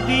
అది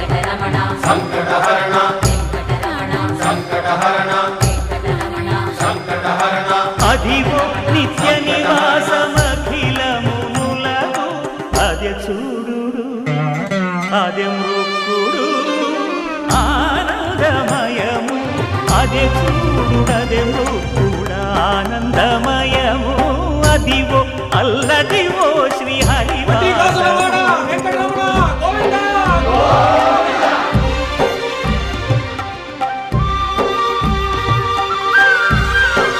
అదే చూడు అదే మృక్కుడు ఆనందమయము. అదివో అల్లదివో శ్రీ హరివాసము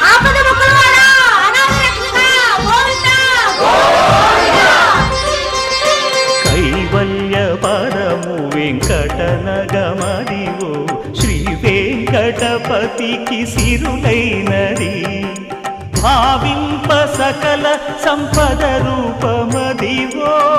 ఆపద మొక్కలవాడా అనాథ రక్షక గోవిందా. కైవల్య పదము వెంకటనగమదివో శ్రీ వెంకటపతికి సిరులైనది. భావింప సకల సంపద రూపమదివో.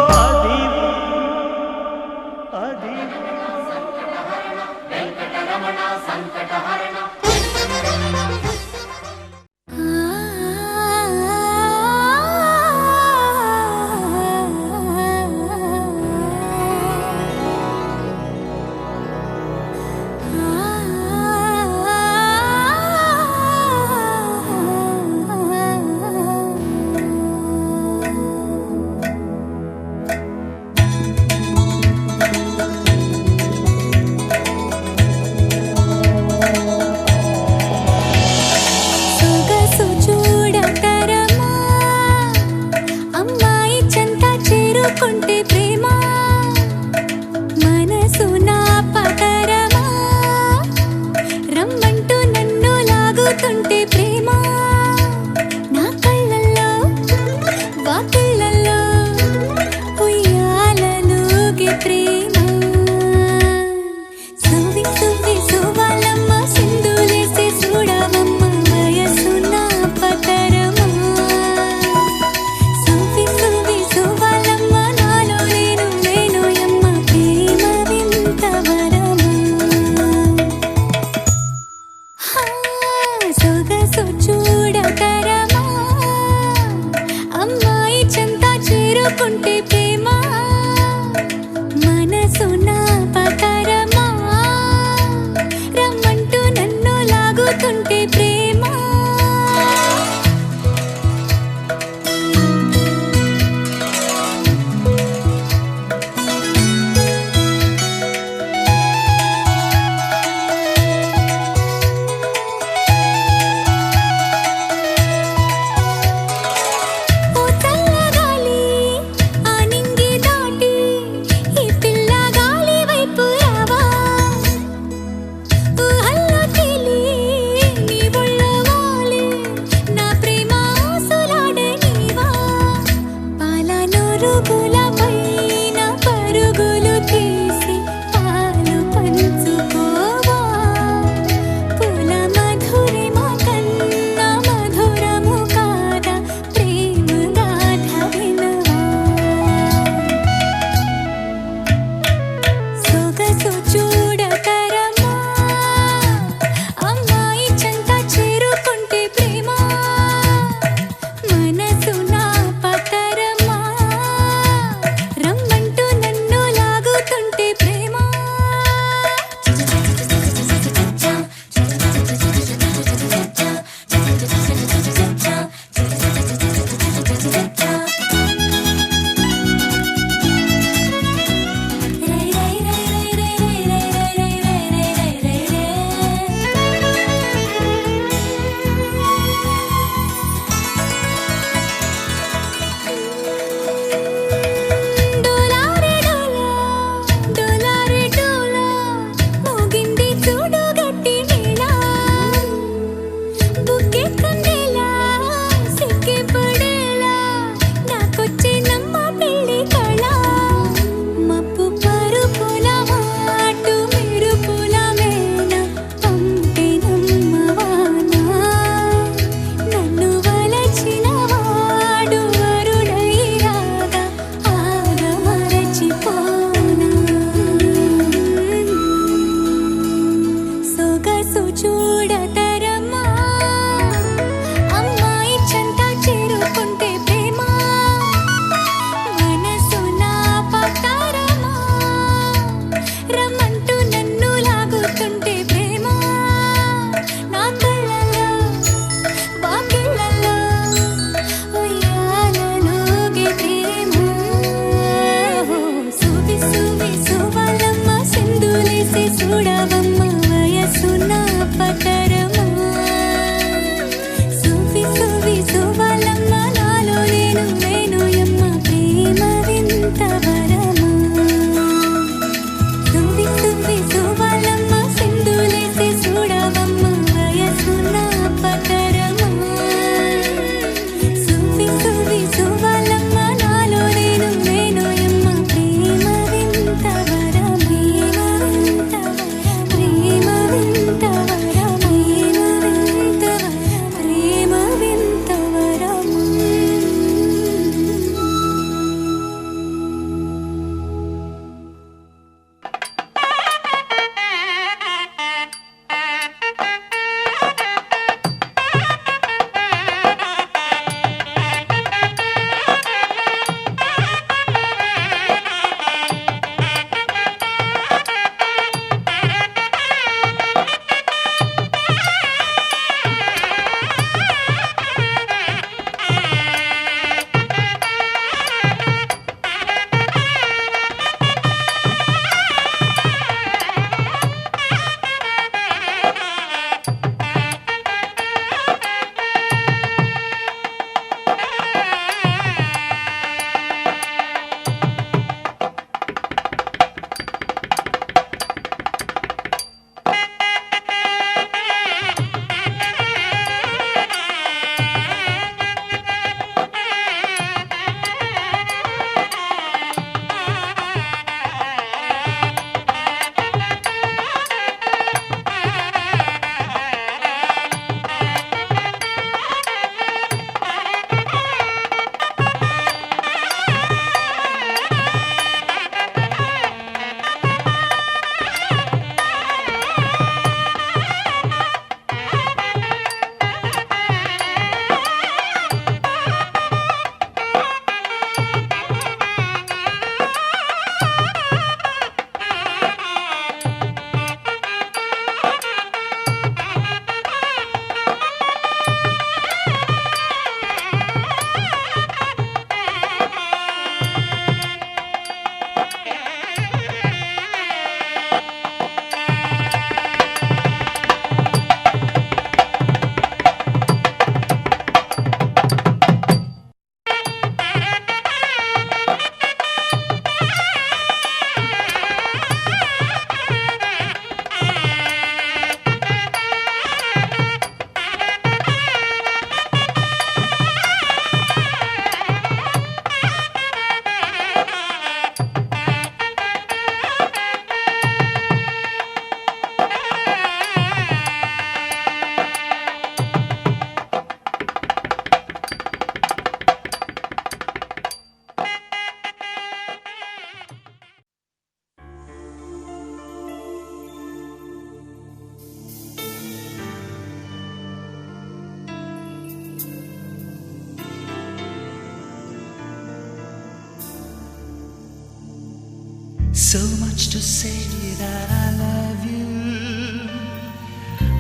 So much to say that I love you.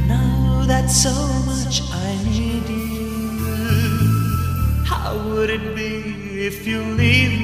Now that so much I need you. How would it be if you leave me?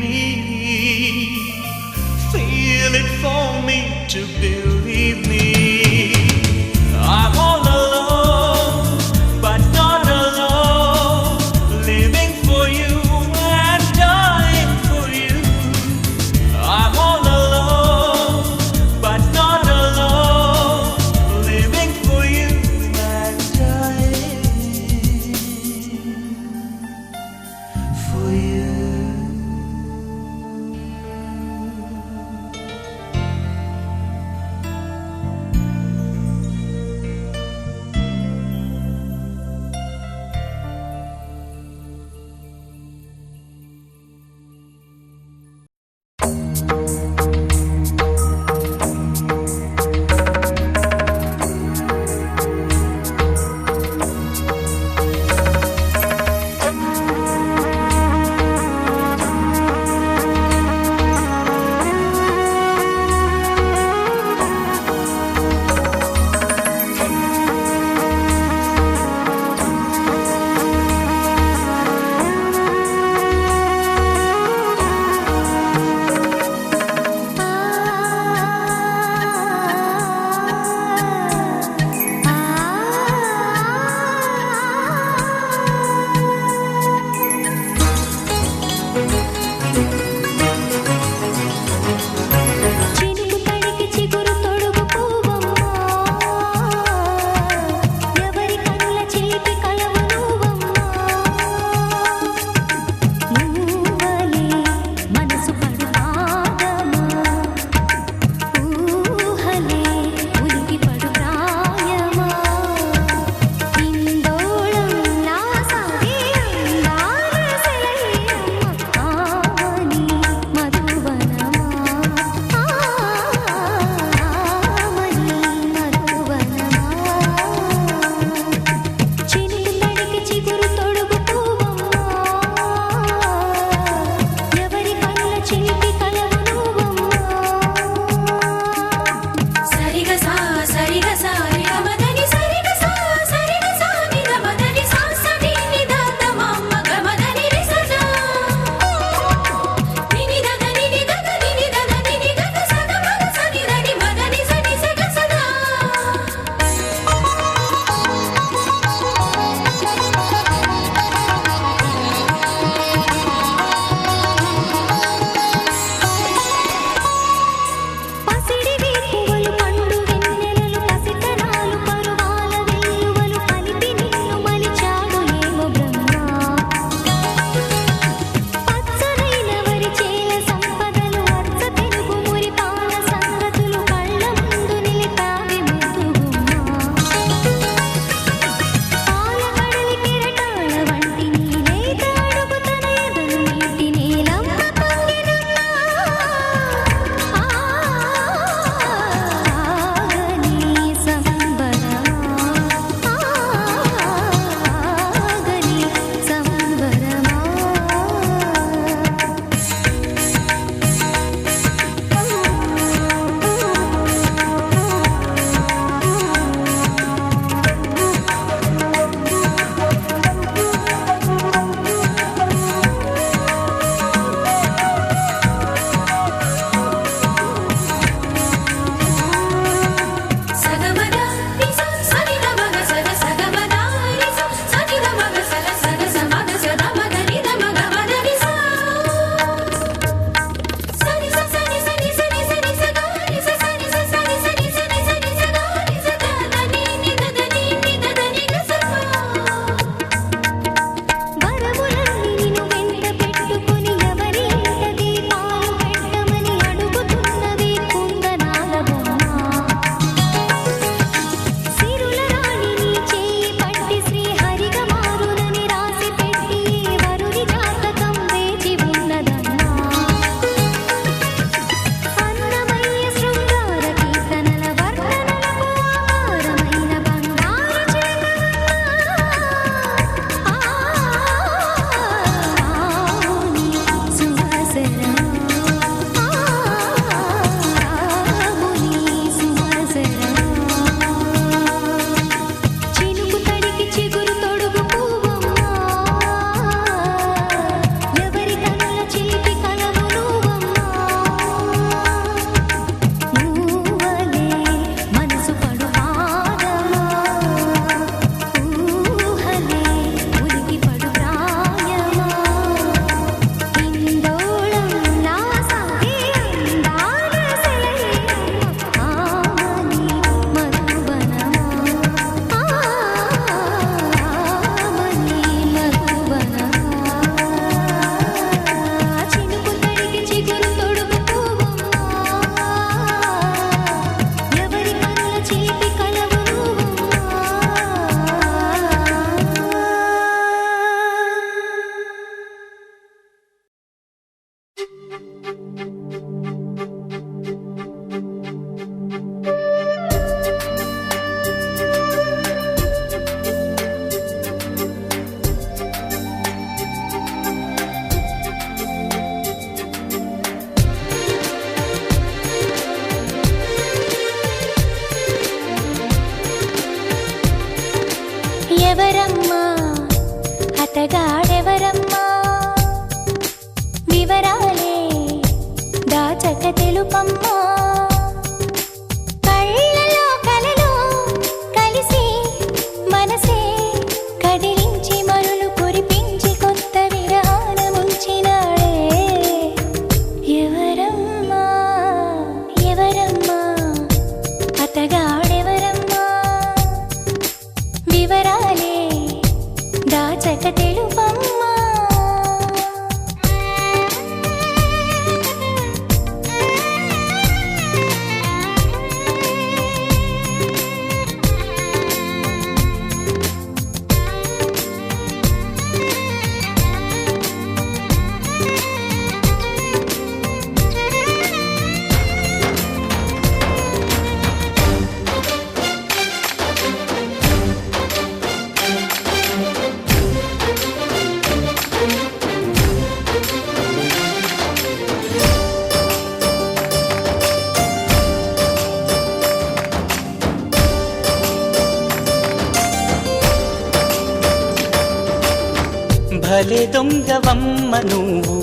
దొంగవమ్మ నువ్వు.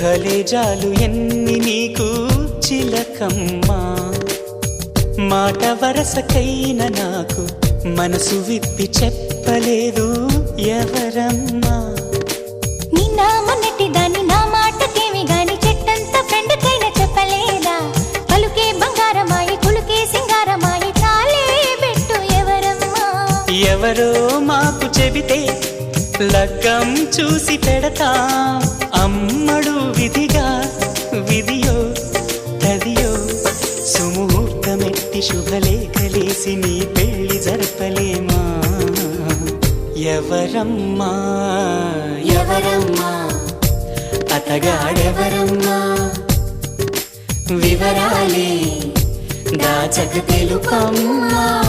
కలేజాలు ఎన్ని నీకు చిలకమ్మా. మాట వరసకైన నాకు మనసు విప్పి చెప్పలేదు ఎవరమ్మా. నిన్న మొన్నటి దాన్ని నా మాటకేమి గాని చెట్టంత ఫ్రెండ్ కైనా చెప్పలేదా? పలుకే బంగారమాయి కులుకే సింగారమాయి చాలే పెట్టు ఎవరమ్మా. ఎవరో మాకు చెబితే లగ్గం చూసి పెడతా. అమ్మడు విధిగా విధియో తదియో. సుముహూర్తమెట్టి శుభలేఖలేసి నీ పెళ్ళి జరపలేమా? ఎవరమ్మా? ఎవరమ్మా? అతగాడెవరమ్మా? వివరాలే. దాచక తెలుపమ్మా.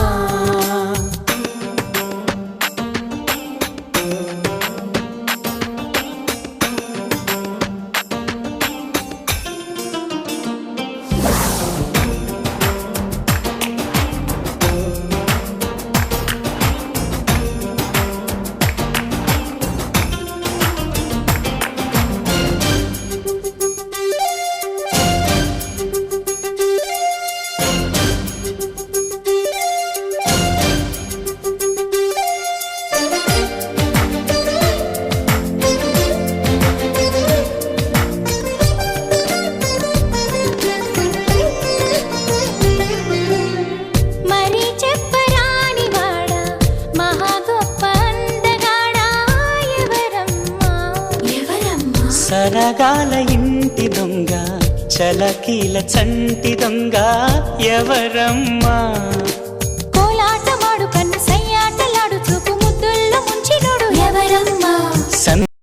वरम